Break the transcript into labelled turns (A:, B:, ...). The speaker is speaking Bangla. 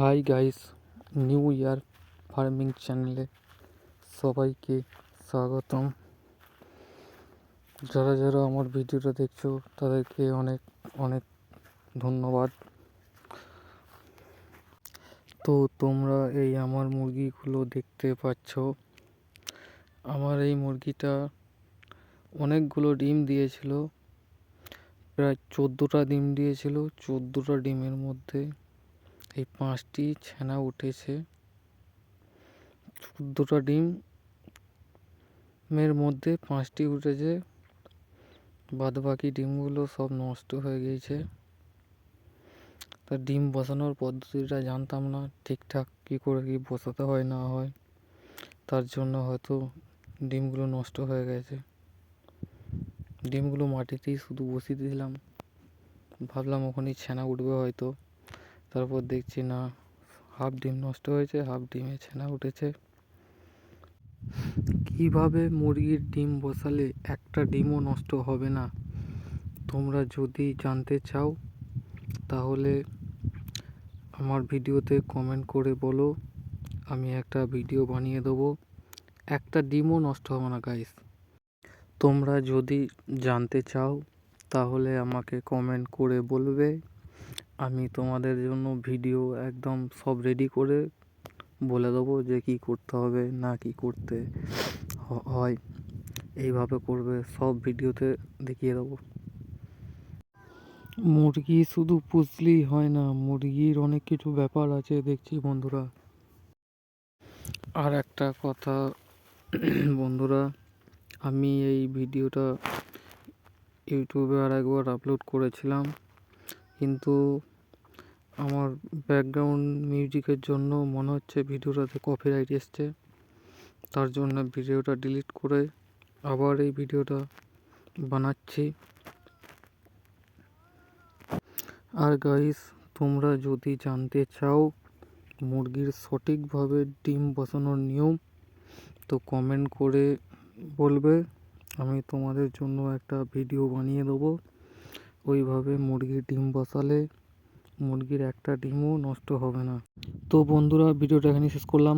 A: Hi guys new year farming চ্যানেলে সবাইকে স্বাগতম। যারা যারা আমার ভিডিওটা দেখছ, তাদেরকে অনেক অনেক ধন্যবাদ। তো তোমরা এই আমার মুরগিগুলো দেখতে পাচ্ছ। আমার এই মুরগিটা অনেকগুলো ডিম দিয়েছিল। প্রায় চোদ্দোটা ডিম দিয়েছিল, চোদ্দোটা ডিমের মধ্যে এই পাঁচটি ছানা উঠেছে। চোদ্দোটা ডিম। এর মধ্যে পাঁচটি উঠেছে। বাদ বাকি ডিমগুলো সব নষ্ট হয়ে গিয়েছে। তা ডিম বসানোর পদ্ধতিটা জানতাম না, ঠিকঠাক কী করে কী বসাতে হয়, না হয়। তার জন্য হয়তো ডিমগুলো নষ্ট হয়ে গেছে। ডিমগুলো মাটিতেই শুধু বসিয়ে দিয়েছিলাম ভাবলাম ওখানেই ছানা উঠবে হয়তো। তারপর দেখছি না, হাফ ডিম নষ্ট হয়েছে, হাফ ডিমে ছানা উঠেছে। কীভাবে মুরগির ডিম বসালে একটা ডিমও নষ্ট হবে না? তোমরা যদি জানতে চাও, তাহলে আমার ভিডিওতে কমেন্ট করে বলো। আমি একটা ভিডিও বানিয়ে দেবো। একটা ডিমও নষ্ট হবে না গাইস তোমরা যদি জানতে চাও, তাহলে আমাকে কমেন্ট করে বলবে। আমি তোমাদের জন্য ভিডিও একদম সব রেডি করে বলে দেবো যে কী করতে হবে, না কী করতে হয়। এইভাবে করবে, সব ভিডিওতে দেখিয়ে দেবো। মুরগি শুধু পুষলেই হয় না, মুরগির অনেক কিছু ব্যাপার আছে, দেখছি বন্ধুরা। আর একটা কথা, বন্ধুরা, আমি এই ভিডিওটা ইউটিউবে আর একবার আপলোড করেছিলাম, কিন্তু আমার ব্যাকগ্রাউন্ড মিউজিকের জন্য মনে হচ্ছে ভিডিওটাতে কপিরাইট এসছে। তার জন্য ভিডিওটা ডিলিট করে আবার এই ভিডিওটা বানাচ্ছি। আর গাইস তোমরা যদি জানতে চাও মুরগির সঠিকভাবে ডিম বসানোর নিয়ম, তো কমেন্ট করে বলবে। আমি তোমাদের জন্য একটা ভিডিও বানিয়ে দেবো। ওইভাবে মুরগির ডিম বসালে মুরগির একটা ডিমও নষ্ট হবে না। তো বন্ধুরা ভিডিওটা এখানে শেষ করলাম।